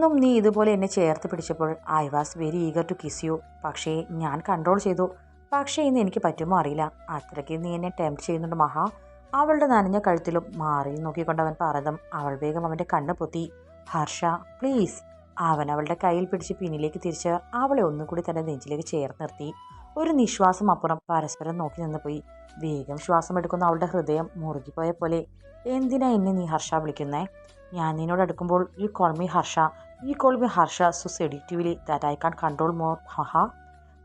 അന്നും നീ ഇതുപോലെ എന്നെ ചേർത്ത് പിടിച്ചപ്പോൾ I was very eager to kiss you. പക്ഷേ ഞാൻ കൺട്രോൾ ചെയ്തു. പക്ഷേ ഇന്ന് എനിക്ക് പറ്റുമോ അറിയില്ല. അത്രയ്ക്ക് നീ എന്നെ ടെംപ്റ്റ് ചെയ്യുന്നുണ്ട് മഹാ. അവളുടെ നനഞ്ഞ കഴുത്തിലും മാറി നോക്കിക്കൊണ്ട് അവൻ പറഞ്ഞതും അവൾ വേഗം അവന്റെ കണ്ണ് പൊത്തി. ഹർഷ പ്ലീസ്. അവൻ അവളുടെ കയ്യിൽ പിടിച്ച് പിന്നിലേക്ക് തിരിച്ച് അവളെ ഒന്നുകൂടി തന്റെ നെഞ്ചിലേക്ക് ചേർത്ത് നിർത്തി. ഒരു നിശ്വാസം അപ്പുറം പരസ്പരം നോക്കി നിന്ന് പോയി. വേഗം ശ്വാസം എടുക്കുന്ന അവളുടെ ഹൃദയം മുറുകിപ്പോയ പോലെ. എന്തിനാ എന്നെ നീ ഹർഷ വിളിക്കുന്നേ? ഞാൻ നിന്നോട് അടുക്കുമ്പോൾ you call me Harsha. You call we Harsha so seductively that I can't control more ഹഹ.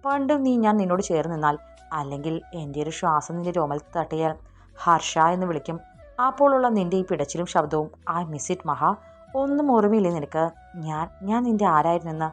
പണ്ടും നീ ഞാൻ നിന്നോട് ചേർന്ന് നിന്നാൽ അല്ലെങ്കിൽ എന്റെ ഒരു ശ്വാസം നിന്റെ രോമൽ തട്ടിയാൽ ഹർഷ എന്ന് വിളിക്കും. അപ്പോഴുള്ള നിന്റെ ഈ പിടച്ചിലും ശബ്ദവും ഐ മിസ് ഇറ്റ് മഹ. ഒന്നും ഓർമ്മയില്ലേ നിനക്ക്? ഞാൻ ഞാൻ നിന്റെ ആരായിരുന്നെന്ന്?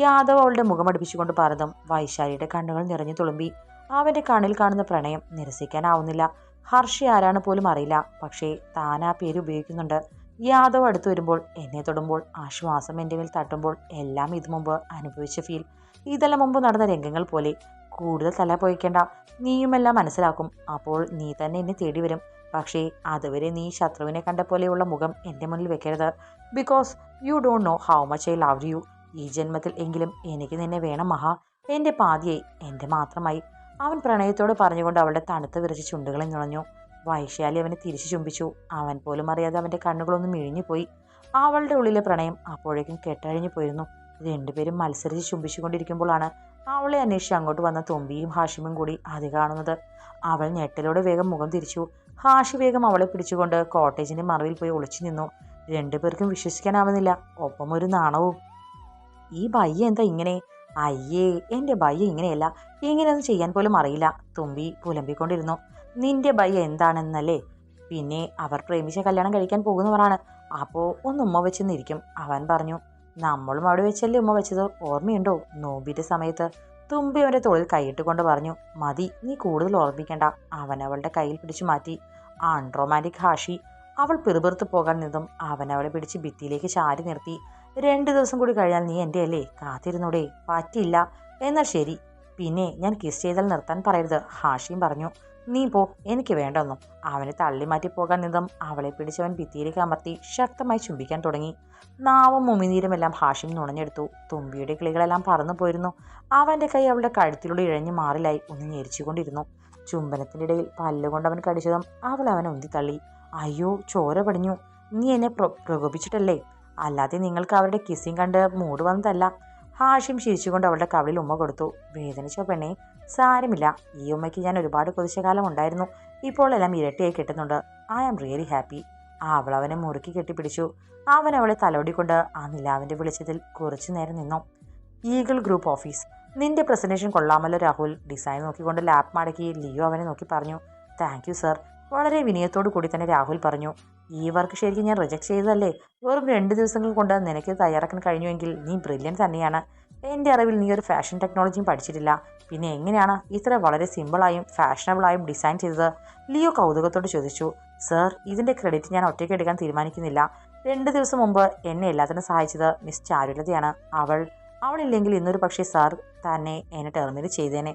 യാദവ് അവളുടെ മുഖമടിപ്പിച്ചുകൊണ്ട് പറഞ്ഞതും വൈശാലിയുടെ കണ്ണുകൾ നിറഞ്ഞു തുളുമ്പി. അവന്റെ കണ്ണിൽ കാണുന്ന പ്രണയം നിരസിക്കാനാവുന്നില്ല. ഹർഷ ആരാണ് പോലും അറിയില്ല. പക്ഷേ താൻ ആ പേര് ഉപയോഗിക്കുന്നുണ്ട്. യാദവ് അടുത്ത് വരുമ്പോൾ എന്നെ തൊടുമ്പോൾ ആശ്വാസം ശ്വാസം എന്റെ മേൽ തട്ടുമ്പോൾ എല്ലാം ഇത് മുമ്പ് അനുഭവിച്ച ഫീൽ ഇതെല്ലാം മുമ്പ് നടന്ന രംഗങ്ങൾ പോലെ കൂടുതൽ തല പോയിക്കേണ്ട നീയുമെല്ലാം മനസ്സിലാക്കും. അപ്പോൾ നീ തന്നെ എന്നെ തേടി വരും. പക്ഷേ അതുവരെ നീ ശത്രുവിനെ കണ്ട പോലെയുള്ള മുഖം എന്റെ മുന്നിൽ വെക്കരുത്. Because you don't know how much I love you ഈ ജന്മത്തിൽ എങ്കിലും എനിക്ക് നിന്നെ വേണം മഹാ. എന്റെ പാതിയെ എന്റെ മാത്രമായി. അവൻ പ്രണയത്തോട് പറഞ്ഞുകൊണ്ട് അവളുടെ തണുത്ത് വിറച്ച് ചുണ്ടുകളെ നുണഞ്ഞു. വൈശാലി അവനെ തിരിച്ചു ചുംബിച്ചു. അവൻ പോലും അറിയാതെ അവന്റെ കണ്ണുകളൊന്നും മിഴിഞ്ഞുപോയി. അവളുടെ ഉള്ളിലെ പ്രണയം അപ്പോഴേക്കും കെട്ടഴിഞ്ഞു പോയിരുന്നു. രണ്ടുപേരും മത്സരിച്ച് ചുംബിച്ചുകൊണ്ടിരിക്കുമ്പോഴാണ് അവളെ അന്വേഷിച്ച് അങ്ങോട്ട് വന്ന തൊമ്പിയും ഹാഷിമും കൂടി അത് കാണുന്നത്. അവൾ ഞെട്ടലോടെ വേഗം മുഖം തിരിച്ചു. ഹാഷി വേഗം അവളെ പിടിച്ചുകൊണ്ട് കോട്ടേജിന്റെ മറവിൽ പോയി ഒളിച്ചു നിന്നു. രണ്ടുപേർക്കും വിശ്വസിക്കാനാവുന്നില്ല. ഒപ്പം ഒരു നാണവും. ഈ ബയ്യ എന്താ ഇങ്ങനെ? അയ്യേ എന്റെ ബയ്യ ഇങ്ങനെയല്ല. ഇങ്ങനെയൊന്നും ചെയ്യാൻ പോലും അറിയില്ല. തുമ്പി പുലമ്പിക്കൊണ്ടിരുന്നു. നിന്റെ ബൈ എന്താണെന്നല്ലേ? പിന്നെ അവർ പ്രേമിച്ച കല്യാണം കഴിക്കാൻ പോകുന്നവരാണ്. അപ്പോൾ ഒന്ന് ഉമ്മ വെച്ച് നിരിക്കും അവൻ പറഞ്ഞു നമ്മളും അവിടെ വെച്ചല്ലേ ഉമ്മ വെച്ചത്? ഓർമ്മയുണ്ടോ? നോമ്പിന്റെ സമയത്ത് തുമ്പി അവന്റെ തോളിൽ കൈയിട്ട് കൊണ്ട് പറഞ്ഞു മതി നീ കൂടുതൽ ഓർമ്മിക്കണ്ട. അവൻ അവളുടെ കയ്യിൽ പിടിച്ചു മാറ്റി. ആൺറൊമാന്റിക് ഹാഷി. അവൾ പിറുപിറുത്ത് പോകാൻ നിന്നും അവൻ അവളെ പിടിച്ച് ഭിത്തിയിലേക്ക് ചാരി നിർത്തി. രണ്ട് ദിവസം കൂടി കഴിഞ്ഞാൽ നീ എന്റെ അല്ലേ കാത്തിരുന്നൂടെ. പറ്റില്ല എന്നാൽ ശരി. പിന്നെ ഞാൻ കിസ് ചെയ്താൽ നിർത്താൻ പറയരുത് ഹാഷിയും പറഞ്ഞു. നീ പോ എനിക്ക് വേണ്ടൊന്നും അവനെ തള്ളി മാറ്റി പോകാൻ നിന്നും അവളെ പിടിച്ചവൻ ഭിത്തിയിലേക്ക് അമർത്തി ശക്തമായി ചുംബിക്കാൻ തുടങ്ങി. നാവും മുമിനീരുമെല്ലാം ഹാഷിം നുണഞ്ഞെടുത്തു. തുമ്പിയുടെ കിളികളെല്ലാം പറന്നു പോയിരുന്നു. അവന്റെ കൈ അവളുടെ കഴുത്തിലൂടെ ഇഴഞ്ഞു മാറിലായി ഒന്ന് ഞെരിച്ചുകൊണ്ടിരുന്നു. ചുംബനത്തിന്റെ ഇടയിൽ പല്ലുകൊണ്ട് അവൻ കടിച്ചതും അവൾ അവനെ ഉന്തി തള്ളി. അയ്യോ ചോര പടിഞ്ഞു. നീ എന്നെ പ്രകോപിച്ചിട്ടല്ലേ? അല്ലാതെ നിങ്ങൾക്ക് അവരുടെ കിസ്സിങ് കണ്ട് മൂട് വന്നതല്ല. ഹാഷിം ചിരിച്ചുകൊണ്ട് അവളുടെ കവിളിൽ ഉമ്മ കൊടുത്തു. വേദനിച്ചോ പെണ്ണേ സാരമില്ല. ഈ ഉമ്മയ്ക്ക് ഞാൻ ഒരുപാട് കൊതിച്ച കാലം ഉണ്ടായിരുന്നു ഇപ്പോൾ എല്ലാം ഇരട്ടിയായി കിട്ടുന്നുണ്ട്. I am really happy. അവൾ അവനെ മുറുക്കി കെട്ടിപ്പിടിച്ചു. അവൻ അവളെ തലോടിക്കൊണ്ട് ആ നിലാവിന്റെ വിളിച്ചതിൽ കുറച്ചു നേരം നിന്നു. Eagle group office. നിന്റെ പ്രസന്റേഷൻ കൊള്ളാമല്ലോ രാഹുൽ. ഡിസൈൻ നോക്കിക്കൊണ്ട് ലാപ്പ് മടക്കി ലിയോ അവനെ നോക്കി പറഞ്ഞു. Thank you sir. വളരെ വിനയത്തോടു കൂടി തന്നെ രാഹുൽ പറഞ്ഞു. ഈ വർക്ക് ശരിക്കും ഞാൻ റിജക്ട് ചെയ്തതല്ലേ? വെറും രണ്ട് ദിവസങ്ങൾ കൊണ്ട് നിനക്ക് തയ്യാറാക്കാൻ കഴിഞ്ഞുവെങ്കിൽ നീ ബ്രില്യൻ തന്നെയാണ്. എന്റെ അറിവിൽ നീ ഒരു ഫാഷൻ ടെക്നോളജിയും പഠിച്ചിട്ടില്ല. പിന്നെ എങ്ങനെയാണ് ഇത്ര വളരെ സിമ്പിളായും ഫാഷനബിളായും ഡിസൈൻ ചെയ്തത്? ലിയോ കൗതുകത്തോട് ചോദിച്ചു. സർ ഇതിന്റെ ക്രെഡിറ്റ് ഞാൻ ഒറ്റയ്ക്ക് എടുക്കാൻ തീരുമാനിക്കുന്നില്ല. രണ്ട് ദിവസം മുമ്പ് എന്നെ എല്ലാത്തിനും സഹായിച്ചത് മിസ് ചാരുലതയാണ് അവൾ. അവളില്ലെങ്കിൽ ഇന്നൊരു പക്ഷേ സാർ തന്നെ എന്നെ ടെർമിനേറ്റ് ചെയ്തേനെ.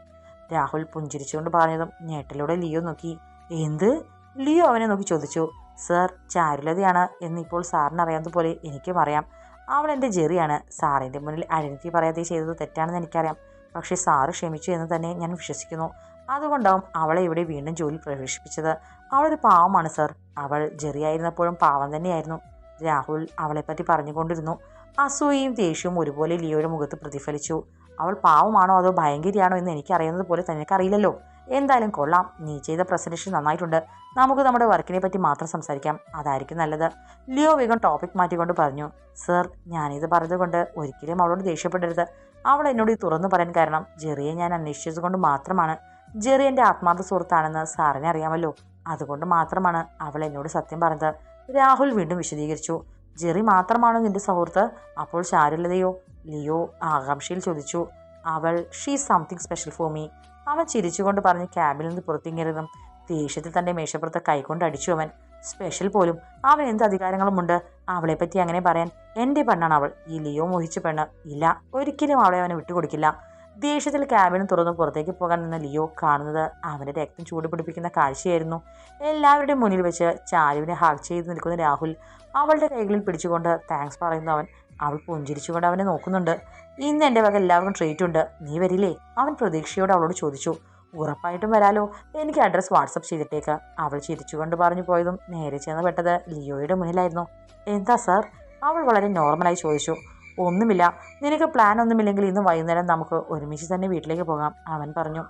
രാഹുൽ പുഞ്ചിരിച്ചുകൊണ്ട് പറഞ്ഞതും ഞെട്ടലൂടെ ലിയോ നോക്കി. എന്ത്? ലിയോ അവനെ നോക്കി ചോദിച്ചു. സർ ചാരുലതയാണ് എന്നിപ്പോൾ സാറിന് അറിയാത്തതുപോലെ എനിക്കും അറിയാം. അവൾ എന്റെ ജെറിയാണ്. സാറിന്റെ മുന്നിൽ ഐഡന്റിറ്റി പറയാതെ ചെയ്തത് തെറ്റാണെന്ന് എനിക്കറിയാം. പക്ഷേ സാറ് ക്ഷമിച്ചു എന്ന് തന്നെ ഞാൻ വിശ്വസിക്കുന്നു. അതുകൊണ്ടാവും അവളെ ഇവിടെ വീണ്ടും ജോലി പ്രവേശിപ്പിച്ചത്. അവളൊരു പാവമാണ് സർ. അവൾ ജെറിയായിരുന്നപ്പോഴും പാവം തന്നെയായിരുന്നു. രാഹുൽ അവളെപ്പറ്റി പറഞ്ഞുകൊണ്ടിരുന്നു. അസൂയയും ദേഷ്യവും ഒരുപോലെ ലിയോയുടെ മുഖത്ത് പ്രതിഫലിച്ചു. അവൾ പാവമാണോ അതോ ഭയങ്കരിയാണോ എന്ന് എനിക്കറിയുന്നത് പോലെ തന്നെ തനിക്കറിയില്ലല്ലോ എന്തായാലും കൊള്ളാം. നീ ചെയ്ത പ്രസന്റേഷൻ നന്നായിട്ടുണ്ട്. നമുക്ക് നമ്മുടെ വർക്കിനെ പറ്റി മാത്രം സംസാരിക്കാം. അതായിരിക്കും നല്ലത്. ലിയോ വേഗം ടോപ്പിക് മാറ്റിക്കൊണ്ട് പറഞ്ഞു സർ ഞാനിത് പറഞ്ഞതുകൊണ്ട് ഒരിക്കലും അവളോട് ദേഷ്യപ്പെടരുത്. അവൾ എന്നോട് ഈ തുറന്നു പറയാൻ കാരണം ജെറിയെ ഞാൻ അന്വേഷിച്ചതുകൊണ്ട് മാത്രമാണ്. ജെറി എന്റെ ആത്മാർത്ഥ സുഹൃത്താണെന്ന് സാറിനെ അറിയാമല്ലോ. അതുകൊണ്ട് മാത്രമാണ് അവൾ എന്നോട് സത്യം പറഞ്ഞത്. രാഹുൽ വീണ്ടും വിശദീകരിച്ചു ജെറി മാത്രമാണോ നിന്റെ സുഹൃത്ത്? അപ്പോൾ ചാരുലതയോ ലിയോ ആകാംക്ഷയിൽ ചോദിച്ചു അവൾ she something special for me അവൻ ചിരിച്ചുകൊണ്ട് പറഞ്ഞ് ക്യാബിൽ നിന്ന് പുറത്തിങ്ങരുതും ദേഷ്യത്തിൽ തന്റെ മേശപ്പുറത്ത് കൈകൊണ്ട് അടിച്ചു അവൻ. സ്പെഷ്യൽ പോലും. അവൻ എന്ത് അധികാരങ്ങളുമുണ്ട്? അവളെപ്പറ്റി അങ്ങനെ പറയാൻ എന്റെ പെണ്ണാണ് അവൾ. ഈ ലിയോ മോഹിച്ച പെണ്ണ് ഇല്ല. ഒരിക്കലും അവളെ അവനെ വിട്ടുകൊടുക്കില്ല. ദേഷ്യത്തിൽ ക്യാബിന് തുറന്ന് പുറത്തേക്ക് പോകാൻ നിന്ന ലിയോ കാണുന്നത് അവന്റെ രക്തം ചൂടുപിടിപ്പിക്കുന്ന കാഴ്ചയായിരുന്നു. എല്ലാവരുടെയും മുന്നിൽ വെച്ച് ചാരുവിനെ ഹാക്ക് ചെയ്ത് നിൽക്കുന്ന രാഹുൽ അവളുടെ കൈകളിൽ പിടിച്ചുകൊണ്ട് താങ്ക്സ് പറയുന്നു അവൻ. അവൾ പുഞ്ചിരിച്ചുകൊണ്ട് അവനെ നോക്കുന്നുണ്ട്. ഇന്ന് എന്റെ വക എല്ലാവർക്കും ട്രീറ്റ് ഉണ്ട്. നീ വരില്ലേ? അവൻ പ്രതീക്ഷയോട് അവളോട് ചോദിച്ചു. ഉറപ്പായിട്ടും വരാലോ. എനിക്ക് അഡ്രസ്സ് വാട്സപ്പ് ചെയ്തിട്ടേക്ക്. അവൾ ചിരിച്ചുകൊണ്ട് പറഞ്ഞു പോയതും നേരെ ചെന്ന് പെട്ടത് ലിയോയുടെ മുന്നിലായിരുന്നു. എന്താ സാർ? അവൾ വളരെ നോർമലായി ചോദിച്ചു. ഒന്നുമില്ല. നിനക്ക് പ്ലാൻ ഒന്നുമില്ലെങ്കിൽ ഇന്ന് വൈകുന്നേരം നമുക്ക് ഒരുമിച്ച് തന്നെ വീട്ടിലേക്ക് പോകാം. അവൻ പറഞ്ഞു.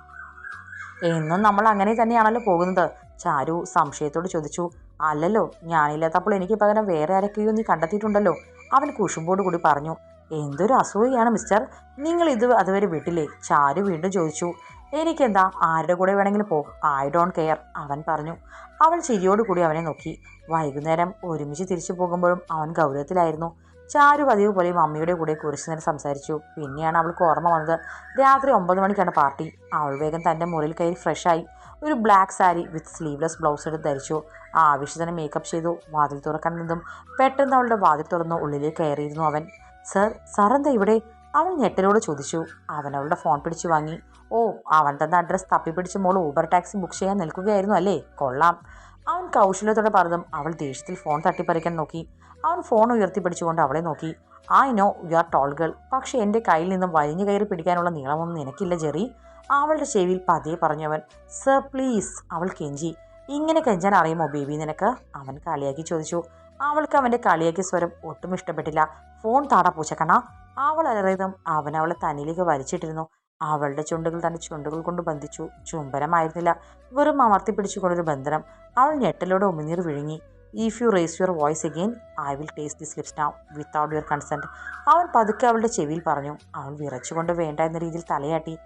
എന്നും നമ്മൾ അങ്ങനെ തന്നെയാണല്ലോ പോകുന്നത്. ചാരു സംശയത്തോട് ചോദിച്ചു. അല്ലല്ലോ ഞാനില്ലാത്തപ്പോൾ എനിക്ക് പകരം വേറെ ആരൊക്കെയോ നീ കണ്ടെത്തിയിട്ടുണ്ടല്ലോ. അവൻ കുഷുമ്പോട് കൂടി പറഞ്ഞു എന്തൊരു അസൂയയാണ് മിസ്റ്റർ. നിങ്ങൾ ഇത് അതുവരെ വിട്ടില്ലേ? ചാരു വീണ്ടും ചോദിച്ചു എനിക്കെന്താ? ആരുടെ കൂടെ വേണമെങ്കിലും പോ. ഐ ഡോണ്ട് കെയർ അവൻ പറഞ്ഞു. അവൾ ചിരിയോട് കൂടി അവനെ നോക്കി. വൈകുന്നേരം ഒരുമിച്ച് തിരിച്ചു പോകുമ്പോഴും അവൻ ഗൗരവത്തിലായിരുന്നു. ചാരു പതിവ് പോലെ മമ്മിയുടെ കൂടെ കുറച്ചു നേരം സംസാരിച്ചു. പിന്നെയാണ് അവൾക്ക് ഓർമ്മ വന്നത്. രാത്രി ഒമ്പത് മണിക്കാണ് പാർട്ടി. അവൾ വേഗം തന്റെ മുറിയിൽ കയറി ഫ്രഷായി ഒരു black sari with sleeveless blouse എടുത്ത് ധരിച്ചു. ആവശ്യത്തിന് മേക്കപ്പ് ചെയ്തു വാതിൽ തുറക്കുന്നതും പെട്ടെന്ന് അവളുടെ വാതിൽ തുറന്ന് ഉള്ളിലേക്ക് കയറിയിരുന്നു അവൻ. സർ സാറെന്താ ഇവിടെ? അവൾ ഞെട്ടലോട് ചോദിച്ചു. അവൻ അവളുടെ ഫോൺ പിടിച്ചു വാങ്ങി. ഓ അവൻ തന്ന അഡ്രസ്സ് തപ്പിപ്പിടിച്ച് മോൾ ഊബർ ടാക്സി ബുക്ക് ചെയ്യാൻ നിൽക്കുകയായിരുന്നു അല്ലേ? കൊള്ളാം. അവൻ കൗശല്യത്തോടെ പറഞ്ഞതും അവൾ ദേഷ്യത്തിൽ ഫോൺ തട്ടിപ്പറിക്കാൻ നോക്കി. അവൻ ഫോൺ ഉയർത്തിപ്പിടിച്ചുകൊണ്ട് അവളെ നോക്കി. I know you are tall girl പക്ഷേ എന്റെ കയ്യിൽ നിന്നും വലിഞ്ഞു കയറി പിടിക്കാനുള്ള നീളമൊന്നും നിനക്കില്ല ജെറി. അവളുടെ ചെവിയിൽ പതിയെ പറഞ്ഞവൻ സർ പ്ലീസ്. അവൾ കെഞ്ചി. ഇങ്ങനെ കെഞ്ചാൻ അറിയുമോ ബേബി നിനക്ക്? അവൻ കളിയാക്കി ചോദിച്ചു. അവൾക്ക് അവന്റെ കളിയാക്കിയ സ്വരം ഒട്ടും ഇഷ്ടപ്പെട്ടില്ല. ഫോൺ താടാ പൂച്ചക്കണ അവൾ അലറിയതും അവൻ അവളെ തന്നിലേക്ക് വലിച്ചിട്ടിരുന്നു. അവളുടെ ചുണ്ടുകൾ തന്റെ ചുണ്ടുകൾ കൊണ്ട് ബന്ധിച്ചു. ചുംബനമായിരുന്നില്ല. വെറും അമർത്തി പിടിച്ചുകൊണ്ടൊരു ബന്ധനം. അവൾ ഞെട്ടലോടെ ഉമിനീർ വിഴുങ്ങി. If you raise your voice again I will taste this lips now without your consent അവൻ പതുക്കെ അവളുടെ ചെവിയിൽ പറഞ്ഞു. അവൾ വിറച്ചുകൊണ്ട് വേണ്ട എന്ന രീതിയിൽ തലയാട്ടി.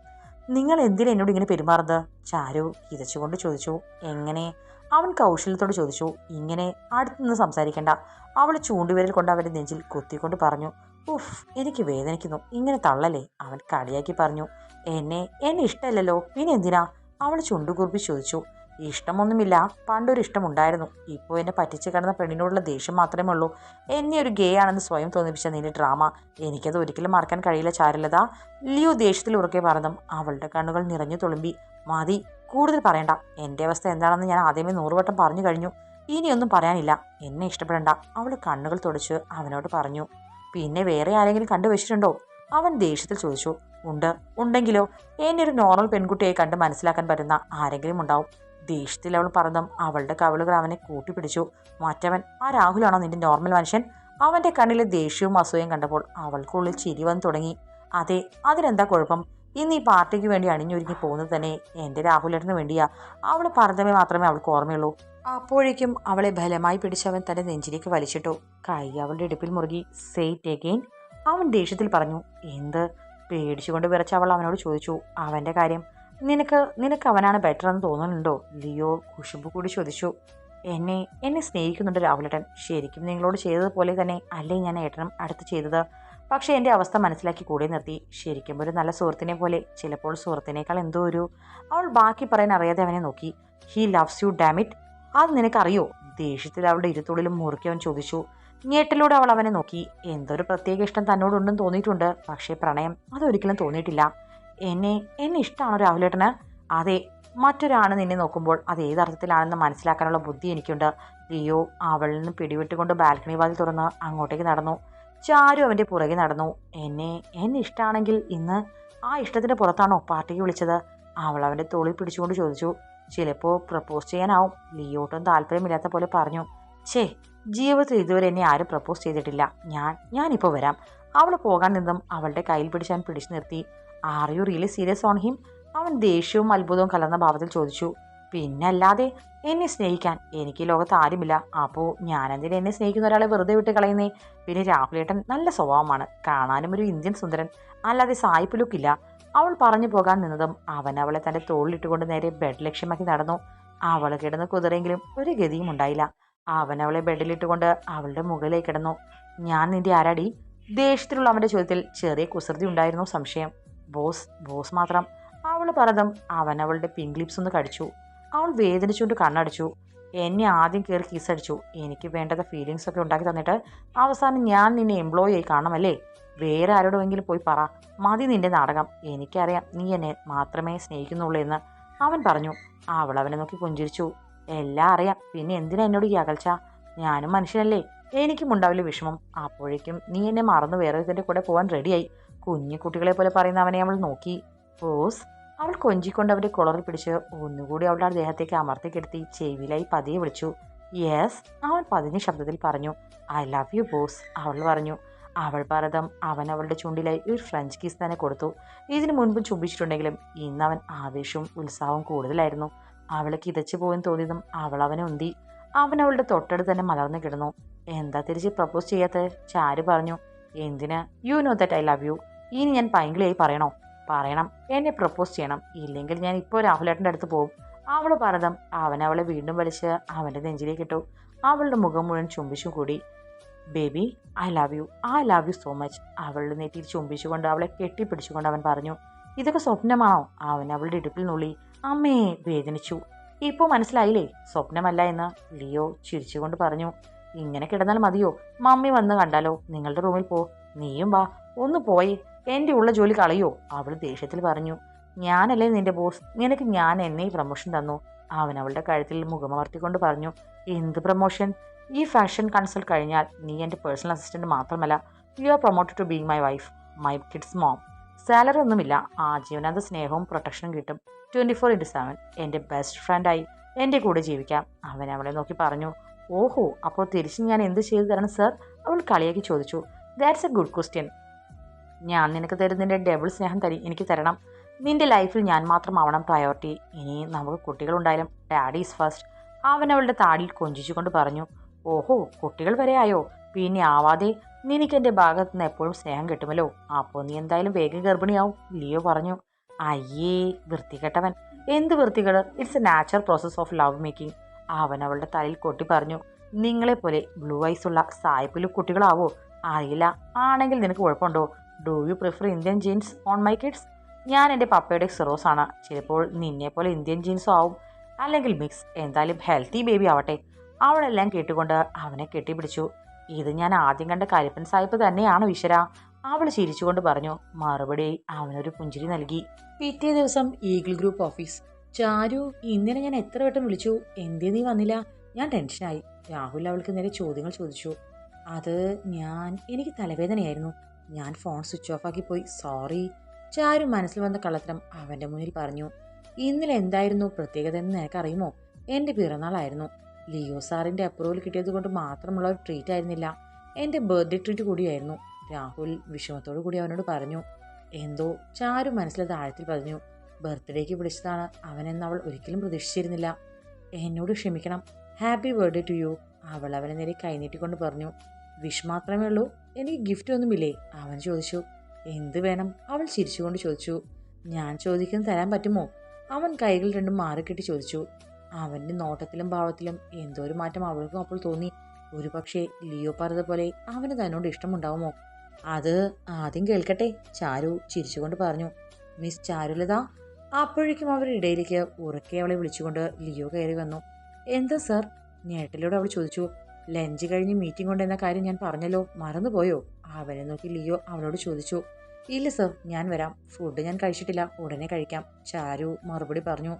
നിങ്ങൾ എന്തിനാ എന്നോട് ഇങ്ങനെ പെരുമാറുന്നത്? ചാരു കിതച്ചുകൊണ്ട് ചോദിച്ചു. എങ്ങനെ? അവൻ കൗശലത്തോട് ചോദിച്ചു. ഇങ്ങനെ അടുത്തുനിന്ന് സംസാരിക്കണ്ട. അവൾ ചൂണ്ടുവിരൽ കൊണ്ട് അവന്റെ നെഞ്ചിൽ കുത്തിക്കൊണ്ട് പറഞ്ഞു. ഉഫ് എനിക്ക് വേദനിക്കുന്നു. ഇങ്ങനെ തള്ളലേ അവൻ കളിയാക്കി പറഞ്ഞു. എന്നെ എന്നെ ഇഷ്ടമല്ലല്ലോ പിന്നെ എന്തിനാ? അവൾ ചുണ്ടുകുറിപ്പി ചോദിച്ചു. ഇഷ്ടമൊന്നുമില്ല. പണ്ടൊരു ഇഷ്ടമുണ്ടായിരുന്നു. ഇപ്പോൾ എന്നെ പറ്റിച്ച് കിടന്ന പെണ്ണിനോടുള്ള ദേഷ്യം മാത്രമേ ഉള്ളൂ. എന്നെ ഒരു ഗേ ആണെന്ന് സ്വയം തോന്നിപ്പിച്ച നിന്റെ ഡ്രാമ എനിക്കത് ഒരിക്കലും മറക്കാൻ കഴിയില്ല ചാരുലത. ലിയോ ദേഷ്യത്തിൽ ഉറക്കെ പറഞ്ഞു അവളുടെ കണ്ണുകൾ നിറഞ്ഞു തുളുമ്പി. മതി കൂടുതൽ പറയണ്ട. എന്റെ അവസ്ഥ എന്താണെന്ന് ഞാൻ ആദ്യമേ നൂറുവട്ടം പറഞ്ഞു കഴിഞ്ഞു. ഇനിയൊന്നും പറയാനില്ല. എന്നെ ഇഷ്ടപ്പെടണ്ട. അവൾ കണ്ണുകൾ തുടച്ച് അവനോട് പറഞ്ഞു പിന്നെ വേറെ ആരെങ്കിലും കണ്ടുവച്ചിട്ടുണ്ടോ? അവൻ ദേഷ്യത്തിൽ ചോദിച്ചു ഉണ്ട്. ഉണ്ടെങ്കിലോ? എന്നെ ഒരു നോർമൽ പെൺകുട്ടിയെ കണ്ട് മനസ്സിലാക്കാൻ പറ്റുന്ന ആരെങ്കിലും ഉണ്ടാവും. ദേഷ്യത്തിൽ അവൾ പറഞ്ഞതും അവളുടെ കവിളുകൾ അവനെ കൂട്ടിപ്പിടിച്ചു. മറ്റവൻ ആ രാഹുലാണോ നിന്റെ നോർമൽ മനുഷ്യൻ? അവന്റെ കണ്ണിലെ ദേഷ്യവും അസൂയം കണ്ടപ്പോൾ അവൾക്കുള്ളിൽ ചിരി വന്ന് തുടങ്ങി. അതെ അതിനെന്താ കുഴപ്പം? ഇന്ന് ഈ പാർട്ടിക്ക് വേണ്ടി അണിഞ്ഞൊരുങ്ങി പോകുന്നത് തന്നെ എന്റെ രാഹുലേട്ടന് വേണ്ടിയാ. അവൾ പറഞ്ഞതേ മാത്രമേ അവൾക്ക് ഓർമ്മയുള്ളൂ. അപ്പോഴേക്കും അവളെ ബലമായി പിടിച്ചവൻ തന്റെ നെഞ്ചിലേക്ക് വലിച്ചിട്ടു. കൈ അവളുടെ ഇടുപ്പിൽ മുറുകി സെയ്റ്റ് എഗെയിൻ അവൻ ദേഷ്യത്തിൽ പറഞ്ഞു എന്ത്? പേടിച്ചുകൊണ്ട് വിറച്ച അവൾ അവനോട് ചോദിച്ചു അവന്റെ കാര്യം? നിനക്ക് നിനക്ക് അവനാണ് ബെറ്റർ എന്ന് തോന്നുന്നുണ്ടോ? ലിയോ കുശുമ്പ് കൂടി ചോദിച്ചു. എന്നെ എന്നെ സ്നേഹിക്കുന്നുണ്ട് രാഹുലേട്ടൻ. ശരിക്കും നിങ്ങളോട് ചെയ്തതുപോലെ തന്നെ അല്ലേ ഞാൻ ഏട്ടനും അടുത്ത് ചെയ്തത്? പക്ഷേ എന്റെ അവസ്ഥ മനസ്സിലാക്കി കൂടെ നിർത്തി. ശരിക്കും ഒരു നല്ല സുഹൃത്തിനെ പോലെ. ചിലപ്പോൾ സുഹൃത്തിനേക്കാൾ എന്തോ ഒരു അവൾ ബാക്കി പറയാൻ അറിയാതെ അവനെ നോക്കി. ഹീ ലവ്സ് യു ഡാമിറ്റ് അത് നിനക്കറിയോ? ദേഷ്യത്തിൽ അവളുടെ ഇരുത്തുള്ളിലും മുറുക്കി അവൻ ചോദിച്ചു. ഞേട്ടിലൂടെ അവൾ അവനെ നോക്കി. എന്തൊരു പ്രത്യേക ഇഷ്ടം തന്നോടുണ്ടെന്ന് തോന്നിയിട്ടുണ്ട്. പക്ഷേ പ്രണയം അതൊരിക്കലും തോന്നിയിട്ടില്ല. എന്നെ എന്നെ ഇഷ്ടമാണോ രാഹുലേട്ടന്? അതെ മറ്റൊരാണ് നിന്നെ നോക്കുമ്പോൾ അത് ഏതർത്ഥത്തിലാണെന്ന് മനസ്സിലാക്കാനുള്ള ബുദ്ധി എനിക്കുണ്ട്. ലിയോ അവളിൽ നിന്ന് പിടിവിട്ടുകൊണ്ട് ബാൽക്കണി വാതിൽ തുറന്ന് അങ്ങോട്ടേക്ക് നടന്നു. ചാരു അവന്റെ പുറകെ നടന്നു. എന്നെ എന്നെ ഇഷ്ടമാണെങ്കിൽ ഇന്ന് ആ ഇഷ്ടത്തിന്റെ പുറത്താണോ പാർട്ടിക്ക് വിളിച്ചത്? അവൾ അവന്റെ തോളിൽ പിടിച്ചുകൊണ്ട് ചോദിച്ചു. ചിലപ്പോൾ പ്രപ്പോസ് ചെയ്യാനാവും. ലിയോട്ടും താല്പര്യമില്ലാത്ത പോലെ പറഞ്ഞു. ഛേ ജീവിതത്തിൽ ഇതുവരെ എന്നെ ആരും പ്രപ്പോസ് ചെയ്തിട്ടില്ല. ഞാൻ ഞാനിപ്പോൾ വരാം. അവൾ പോകാൻ നിന്നും അവളുടെ കയ്യിൽ പിടിച്ചാൻ പിടിച്ചു നിർത്തി. Are you really serious on him അവൻ ദേഷ്യവും അത്ഭുതവും കലർന്ന ഭാവത്തിൽ ചോദിച്ചു. പിന്നെ അല്ലാതെ എന്നെ സ്നേഹിക്കാൻ എനിക്ക് ഈ ലോകത്ത് ആരുമില്ല. അപ്പോൾ ഞാനെന്തിനെ എന്നെ സ്നേഹിക്കുന്ന ഒരാളെ വെറുതെ വിട്ട് കളയുന്നേ? പിന്നെ രാഹുലേട്ടൻ നല്ല സ്വഭാവമാണ്. കാണാനും ഒരു ഇന്ത്യൻ സുന്ദരൻ. അല്ലാതെ സായിപ്പ് ലുക്കില്ല അവൾ പറഞ്ഞു പോകാൻ നിന്നതും അവൻ അവളെ തന്റെ തോളിലിട്ടുകൊണ്ട് നേരെ ബെഡ് ലക്ഷ്യമാക്കി നടന്നു. അവൾ കിടന്ന് കുതിരെങ്കിലും ഒരു ഗതിയും ഉണ്ടായില്ല. അവൻ അവളെ ബെഡിലിട്ടുകൊണ്ട് അവളുടെ മുകളിലേക്ക് കിടന്നു. ഞാൻ നിന്റെ ആരാടി? ദേഷ്യത്തിലുള്ള അവന്റെ ചോദ്യത്തിൽ ചെറിയ കുസൃതി ഉണ്ടായിരുന്നു സംശയം. ബോസ് ബോസ് മാത്രം. അവൾ പറഞ്ഞതും അവൻ അവളുടെ പിങ്ക് ലിപ്സ് ഒന്ന് കടിച്ചു. അവൾ വേദനിച്ചുകൊണ്ട് കണ്ണടിച്ചു. എന്നെ ആദ്യം കയറി കിസടിച്ചു എനിക്ക് വേണ്ടത് ഫീലിങ്സ് ഒക്കെ ഉണ്ടാക്കി തന്നിട്ട് അവസാനം ഞാൻ നിന്നെ എംപ്ലോയി ആയി കാണാമല്ലേ വേറെ ആരോടെങ്കിലും പോയി പറ. മതി നിന്റെ നാടകം. എനിക്കറിയാം നീ എന്നെ മാത്രമേ സ്നേഹിക്കുന്നുള്ളൂ എന്ന്. അവൻ പറഞ്ഞു. അവൾ അവനെ നോക്കി പുഞ്ചിരിച്ചു. എല്ലാം അറിയാം. പിന്നെ എന്തിനാ എന്നോട് ഈ അകൽച്ച? ഞാനും മനുഷ്യനല്ലേ. എനിക്കും ഉണ്ടാവില്ല വിഷമം. അപ്പോഴേക്കും നീ എന്നെ മറന്നു വേറെ ഇതിന്റെ കൂടെ പോകാൻ റെഡിയായി കുഞ്ഞു കുട്ടികളെ പോലെ പറയുന്ന അവനെ അവൾ നോക്കി. റോസ് അവൾ കൊഞ്ചിക്കൊണ്ട് അവന്റെ കുളറിൽ പിടിച്ച് ഒന്നുകൂടി അവളുടെ ദേഹത്തേക്ക് കിടത്തി ചെവിയിലായി പതിയെ വിളിച്ചു. യെസ് അവൻ പതിഞ്ഞ ശബ്ദത്തിൽ പറഞ്ഞു. ഐ ലവ് യു ബോസ് അവൾ പറഞ്ഞു. അവൾ പറതം അവൻ അവളുടെ ചുണ്ടിലായി ഒരു ഫ്രഞ്ച് കിസ് തന്നെ കൊടുത്തു. ഇതിനു മുൻപും ചുംബിച്ചിട്ടുണ്ടെങ്കിലും ഇന്ന് അവൻ ആവേശവും ഉത്സാഹവും കൂടുതലായിരുന്നു. അവളെ കിതച്ചു പോയെന്ന് തോന്നിയതും അവൾ അവനെ ഉന്തി. അവൻ അവളുടെ തൊട്ടടുത്ത് തന്നെ മലർന്നു കിടന്നു. എന്താ തിരിച്ച് പ്രപ്പോസ് ചെയ്യാത്ത ചാരു പറഞ്ഞു. എന്തിന്? You know that I love you ഇനി ഞാൻ പൈങ്കിളിയായി പറയണോ? പറയണം. എന്നെ പ്രപ്പോസ് ചെയ്യണം. ഇല്ലെങ്കിൽ ഞാൻ ഇപ്പോൾ രാഹുലേട്ടന്റെ അടുത്ത് പോകും. അവൾ പറഞ്ഞതും അവൻ അവളെ വീണ്ടും വലിച്ച് അവന്റെ നെഞ്ചിലേക്ക് ഇട്ടു. അവളുടെ മുഖം മുഴുവൻ ചുംബിച്ചു കൂടി. Baby I love you I love you so much അവളുടെ നെറ്റിയിൽ ചുംബിച്ചുകൊണ്ട് അവളെ കെട്ടിപ്പിടിച്ചുകൊണ്ട് അവൻ പറഞ്ഞു ഇതൊക്കെ സ്വപ്നമാണോ? അവൻ അവളുടെ ഇടുപ്പിൽ നുള്ളി. അമ്മേ വേദനിച്ചു. ഇപ്പോൾ മനസ്സിലായില്ലേ? സ്വപ്നമല്ല എന്ന്. ലിയോ ചിരിച്ചുകൊണ്ട് പറഞ്ഞു ഇങ്ങനെ കിടന്നാൽ മതിയോ? മമ്മി വന്ന് കണ്ടാലോ? നിങ്ങളുടെ റൂമിൽ പോ. നീയും വാ. ഒന്ന് പോയി. എന്റെ ഉള്ള ജോലി കളയോ? അവൾ ദേഷ്യത്തിൽ പറഞ്ഞു. ഞാനല്ലേ നിന്റെ ബോസ് നിനക്ക് ഞാൻ എന്നെ പ്രൊമോഷൻ തന്നു? അവൻ അവളുടെ കഴുത്തിൽ മുഖമർത്തിക്കൊണ്ട് പറഞ്ഞു. എന്ത് പ്രൊമോഷൻ ഈ ഫാഷൻ കൺസൾട്ട് കഴിഞ്ഞാൽ നീ എന്റെ പേഴ്സണൽ അസിസ്റ്റന്റ് മാത്രമല്ല you are promoted to being my wife my kids mom salary ഒന്നുമില്ല. ആജീവനാന്ത സ്നേഹവും പ്രൊട്ടക്ഷനും കിട്ടും. ട്വന്റി ഫോർ ഇന്റു സെവൻ എന്റെ ബെസ്റ്റ് ഫ്രണ്ടായി എന്റെ കൂടെ ജീവിക്കാം. അവൻ അവളെ നോക്കി പറഞ്ഞു. ഓഹോ അപ്പോൾ തിരിച്ച് ഞാൻ എന്ത് ചെയ്തു തരണം സർ അവൾ കളിയാക്കി ചോദിച്ചു. ദാറ്റ്സ് എ ഗുഡ് ക്വസ്റ്റ്യൻ ഞാൻ നിനക്ക് തരുന്നതിന്റെ ഡബിൾ സ്നേഹം തരി എനിക്ക് തരണം. നിന്റെ ലൈഫിൽ ഞാൻ മാത്രമാവണം പ്രയോറിറ്റി ഇനി നമുക്ക് കുട്ടികളുണ്ടായാലും ഡാഡി ഈസ് ഫസ്റ്റ് അവൻ അവളുടെ താടിയിൽ കൊഞ്ചിച്ചുകൊണ്ട് പറഞ്ഞു ഓഹോ കുട്ടികൾ വരെ ആയോ? പിന്നെ ആവാതെ നിനക്ക് എന്റെ ഭാഗത്ത് നിന്ന് എപ്പോഴും സ്നേഹം കിട്ടുമല്ലോ. അപ്പോൾ നീ എന്തായാലും വേഗം ഗർഭിണിയാവും ലിയോ പറഞ്ഞു. അയ്യേ വൃത്തികെട്ടവൻ. എന്ത് വൃത്തികേട്? It's a natural process of love making അവൻ അവളുടെ തലയിൽ കൊട്ടി പറഞ്ഞു നിങ്ങളെപ്പോലെ ബ്ലൂ ഐസ് ഉള്ള കുട്ടികളാവോ? അറിയില്ല. ആണെങ്കിൽ നിനക്ക് കുഴപ്പമുണ്ടോ? Do you prefer Indian genes on my kids ഞാൻ എന്റെ പപ്പയുടെ സിറോസ് ആണ്. ചിലപ്പോൾ നിന്നെ പോലെ ഇന്ത്യൻ ജീൻസും ആവും. അല്ലെങ്കിൽ മിക്സ് എന്തായാലും ഹെൽത്തി ബേബി ആവട്ടെ. അവളെല്ലാം കേട്ടുകൊണ്ട് അവനെ കെട്ടിപ്പിടിച്ചു. ഇത് ഞാൻ ആദ്യം കണ്ട കരിപ്പൻ സാഹിബ് തന്നെയാണ് ഈശ്വര അവൾ ചിരിച്ചുകൊണ്ട് പറഞ്ഞു മറുപടി അവനൊരു പുഞ്ചിരി നൽകി. പിറ്റേ ദിവസം ഈഗിൾ ഗ്രൂപ്പ് ഓഫീസ് ചാരു ഇന്നലെ ഞാൻ എത്ര വട്ടം വിളിച്ചു? എന്തേ നീ വന്നില്ല? ഞാൻ ടെൻഷനായി. രാഹുൽ അവൾക്ക് നേരെ ചോദ്യങ്ങൾ ചോദിച്ചു. അത് ഞാൻ എനിക്ക് തലവേദനയായിരുന്നു. ഞാൻ ഫോൺ സ്വിച്ച് ഓഫ് ആക്കി പോയി. സോറി. ചാരു മനസ്സിൽ വന്ന കള്ളത്തരം അവന്റെ മുന്നിൽ പറഞ്ഞു. ഇന്നലെ എന്തായിരുന്നു? പ്രത്യേകത എന്ന് നിനക്കറിയുമോ? എന്റെ പിറന്നാളായിരുന്നു. ലിയോ സാറിന്റെ അപ്രൂവൽ കിട്ടിയത് കൊണ്ട് മാത്രമുള്ള ഒരു ട്രീറ്റ് ആയിരുന്നില്ല. എന്റെ ബർത്ത്ഡേ ട്രീറ്റ് കൂടിയായിരുന്നു. രാഹുൽ വിഷമത്തോടു കൂടി അവനോട് പറഞ്ഞു. എന്തോ? ചാരു മനസ്സിൽ താഴത്തിൽ പറഞ്ഞു ബർത്ത്ഡേക്ക് വിളിച്ചതാണ്. അവനെന്ന് അവൾ ഒരിക്കലും പ്രതീക്ഷിച്ചിരുന്നില്ല. എന്നോട് ക്ഷമിക്കണം. Happy birthday to you. അവൾ അവനെ നേരെ കൈനീട്ടിക്കൊണ്ട് പറഞ്ഞു. വിഷ് മാത്രമേ ഉള്ളൂ. എനിക്ക് ഗിഫ്റ്റ് ഒന്നുമില്ലേ? അവൻ ചോദിച്ചു എന്ത് വേണം? അവൾ ചിരിച്ചുകൊണ്ട് ചോദിച്ചു ഞാൻ ചോദിക്കുന്നത് തരാൻ പറ്റുമോ? അവൻ കൈകൾ രണ്ടും മാറിക്കെട്ടി ചോദിച്ചു അവന്റെ നോട്ടത്തിലും ഭാവത്തിലും എന്തോ ഒരു മാറ്റം അവൾക്കും അപ്പോൾ തോന്നി. ഒരു പക്ഷേ ലിയോ പറഞ്ഞതുപോലെ അവന് തന്നോട് ഇഷ്ടമുണ്ടാവുമോ? അത് ആദ്യം കേൾക്കട്ടെ ചാരു ചിരിച്ചുകൊണ്ട് പറഞ്ഞു. മിസ് ചാരുലത. അപ്പോഴേക്കും അവരുടെ ഇടയിലേക്ക് ഉറക്കെ അവളെ വിളിച്ചുകൊണ്ട് ലിയോ കയറി വന്നു. എന്താ സർ? ഞേട്ടലോട് അവൾ ചോദിച്ചു ലഞ്ച് കഴിഞ്ഞ് മീറ്റിംഗ് കൊണ്ടെന്ന കാര്യം ഞാൻ പറഞ്ഞല്ലോ. മറന്നുപോയോ? അവനെ നോക്കി ലിയോ അവളോട് ചോദിച്ചു. ഇല്ല സർ ഞാൻ വരാം. ഫുഡ് ഞാൻ കഴിച്ചിട്ടില്ല. ഉടനെ കഴിക്കാം. ചാരു മറുപടി പറഞ്ഞു.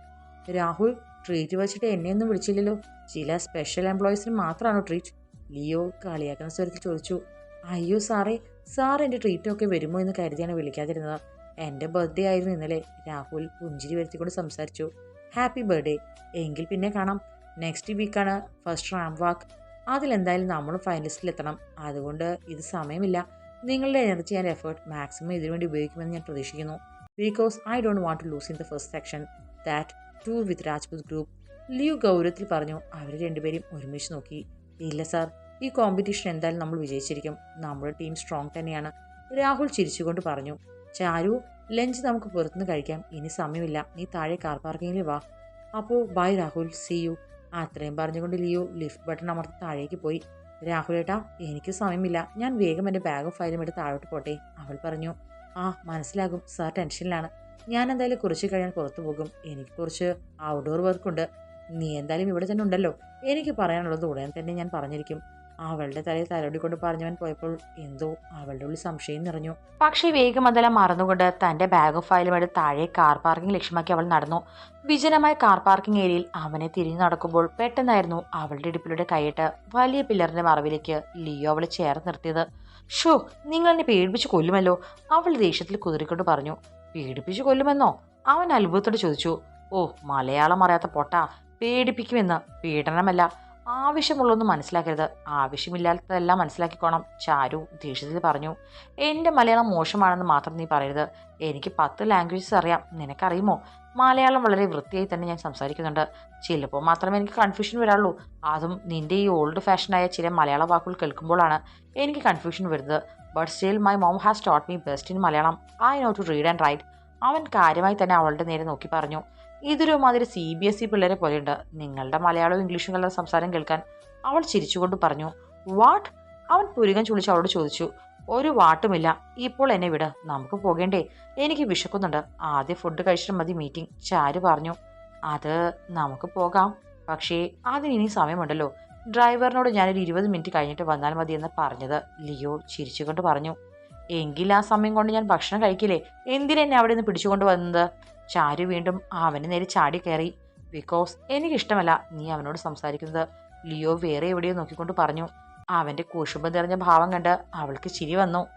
രാഹുൽ ട്രീറ്റ് വെച്ചിട്ട് എന്നെയൊന്നും വിളിച്ചില്ലല്ലോ. ചില സ്പെഷ്യൽ എംപ്ലോയീസിന് മാത്രമാണോ ട്രീറ്റ് ലിയോ കളിയാക്കുന്ന സ്വരത്തിൽ ചോദിച്ചു. അയ്യോ സാറേ സാർ എന്റെ ട്രീറ്റൊക്കെ വരുമോ എന്ന് കരുതിയാണ് വിളിക്കാതിരുന്നത്. എന്റെ ബർത്ത്ഡേ ആയിരുന്നു ഇന്നലെ. രാഹുൽ പുഞ്ചിരി വരുത്തിക്കൊണ്ട് സംസാരിച്ചു. ഹാപ്പി ബർത്ത്ഡേ എങ്കിൽ പിന്നെ കാണാം. നെക്സ്റ്റ് വീക്കാണ് ഫസ്റ്റ് റാം വാക്ക്. അതിലെന്തായാലും നമ്മളും ഫൈനലിസ്റ്റിലെത്തണം. അതുകൊണ്ട് ഇത് സമയമില്ല. നിങ്ങളുടെ എനർജി ആൻഡ് എഫേർട്ട് മാക്സിമം ഇതിനുവേണ്ടി ഉപയോഗിക്കുമെന്ന് ഞാൻ പ്രതീക്ഷിക്കുന്നു. Because I don't want to lose in the first section that too with Rajput group Leo ഗൗരവത്തിൽ പറഞ്ഞു അവർ രണ്ടുപേരും ഒരുമിച്ച് നോക്കി. ഇല്ല സാർ ഈ കോമ്പറ്റീഷൻ എന്തായാലും നമ്മൾ വിജയിച്ചിരിക്കും. നമ്മുടെ ടീം സ്ട്രോങ് തന്നെയാണ്. രാഹുൽ ചിരിച്ചുകൊണ്ട് പറഞ്ഞു ചാരു ലഞ്ച് നമുക്ക് പുറത്തുനിന്ന് കഴിക്കാം. ഇനി സമയമില്ല. നീ താഴെ കാർ പാർക്കിങ്ങിൽ വാ. അപ്പോൾ ബൈ രാഹുൽ. സി യു അത്രയും പറഞ്ഞുകൊണ്ട് ലിയോ ലിഫ്റ്റ് ബട്ടൺ അമർത്തി താഴേക്ക് പോയി. രാഹുൽ ഏട്ടാ എനിക്ക് സമയമില്ല. ഞാൻ വേഗം എന്റെ ബാഗും ഫയലും എടുത്ത് താഴോട്ട് പോട്ടെ അവൾ പറഞ്ഞു. ആ മനസ്സിലാകും. സാർ ടെൻഷനിലാണ്. ഞാൻ എന്തായാലും കുറച്ച് കഴിയാൻ പുറത്തു പോകും. എനിക്ക് കുറച്ച് ഔട്ട്ഡോർ വർക്കുണ്ട് നീ എന്തായാലും ഇവിടെ തന്നെ ഉണ്ടല്ലോ. എനിക്ക് പറയാനുള്ളത് ഉടൻ തന്നെ ഞാൻ പറഞ്ഞിരിക്കും. അവളുടെ തലയിൽ തലോടി കൊണ്ട് പറഞ്ഞവൻ പോയപ്പോൾ എന്തോ അവളുടെ ഉള്ളിൽ സംശയം നിറഞ്ഞു. പക്ഷേ വേഗം അതെല്ലാം മറന്നുകൊണ്ട് തന്റെ ബാഗും ഫയലും എടുത്ത് താഴെ കാർ പാർക്കിംഗ് ലക്ഷ്യമാക്കി അവൾ നടന്നു. വിജനമായ കാർ പാർക്കിംഗ് ഏരിയയിൽ അവനെ തിരിഞ്ഞു നടക്കുമ്പോൾ പെട്ടെന്നായിരുന്നു അവളുടെ ഇടുപ്പിലൂടെ കൈയിട്ട് വലിയ പില്ലറിന്റെ മറവിലേക്ക് ലിയോ അവളെ ചേർന്ന് നിർത്തിയത്. ഷോ നിങ്ങൾ എന്നെ പേടിപ്പിച്ച് കൊല്ലുമല്ലോ അവൾ ദേഷ്യത്തിൽ കുതിരിക്കൊണ്ട് പറഞ്ഞു. പേടിപ്പിച്ച് കൊല്ലുമെന്നോ? അവൻ അത്ഭുതത്തോടെ ചോദിച്ചു. ഓ മലയാളം അറിയാത്ത പൊട്ട പേടിപ്പിക്കുമെന്ന് പീഡനമല്ല. ആവശ്യമുള്ളൊന്നും മനസ്സിലാക്കരുത്. ആവശ്യമില്ലാത്തതെല്ലാം മനസ്സിലാക്കിക്കോണം. ചാരു ദേഷ്യത്തിൽ പറഞ്ഞു എന്റെ മലയാളം മോശമാണെന്ന് മാത്രം നീ പറയരുത്. എനിക്ക് പത്ത് ലാംഗ്വേജസ് അറിയാം. നിനക്കറിയുമോ? മലയാളം വളരെ വൃത്തിയായി തന്നെ ഞാൻ സംസാരിക്കുന്നുണ്ട്. ചിലപ്പോൾ മാത്രമേ എനിക്ക് കൺഫ്യൂഷൻ വരാറുള്ളൂ. അതും നിന്റെ ഈ ഓൾഡ് ഫാഷനായ ചില മലയാള വാക്കുകൾ കേൾക്കുമ്പോഴാണ് എനിക്ക് കൺഫ്യൂഷൻ വരുന്നത്. But still my mom has taught me best in Malayalam. I know to read and write അവൻ കാര്യമായി തന്നെ അവളുടെ നേരെ നോക്കി പറഞ്ഞു ഇതൊരു മാതിരി സി ബി എസ് ഇ പിള്ളേരെ പോലെയുണ്ട്. നിങ്ങളുടെ മലയാളവും ഇംഗ്ലീഷും കലർന്ന സംസാരം കേൾക്കാൻ അവൾ ചിരിച്ചുകൊണ്ട് പറഞ്ഞു വാട്ട്? അവൻ പുരുകൻ ചുളിച്ച് അവളോട് ചോദിച്ചു ഒരു വാട്ടുമില്ല. ഇപ്പോൾ എന്നെ വിട്. നമുക്ക് പോകേണ്ടേ. എനിക്ക് വിശക്കുന്നുണ്ട്. ആദ്യം ഫുഡ് കഴിച്ചിട്ട് മതി മീറ്റിംഗ് ചാരു പറഞ്ഞു അത് നമുക്ക് പോകാം. പക്ഷേ അതിന് സമയമുണ്ടല്ലോ. ഡ്രൈവറിനോട് ഞാനൊരു ഇരുപത് മിനിറ്റ് കഴിഞ്ഞിട്ട് വന്നാൽ മതി എന്ന് പറഞ്ഞത് ലിയോ ചിരിച്ചുകൊണ്ട് പറഞ്ഞു എങ്കിൽ ആ സമയം കൊണ്ട് ഞാൻ ഭക്ഷണം കഴിക്കില്ലേ? എന്തിനെന്നെ അവിടെ നിന്ന് പിടിച്ചുകൊണ്ട് വന്നത്? ചാരു വീണ്ടും അവന് നേരെ ചാടി കയറി. ബിക്കോസ് എനിക്കിഷ്ടമല്ല നീ അവനോട് സംസാരിക്കുന്നത്. ലിയോ വേറെ എവിടെയോ നോക്കിക്കൊണ്ട് പറഞ്ഞു. അവന്റെ കുശുമ്പം നിറഞ്ഞ ഭാവം കണ്ട് അവൾക്ക് ചിരി വന്നു.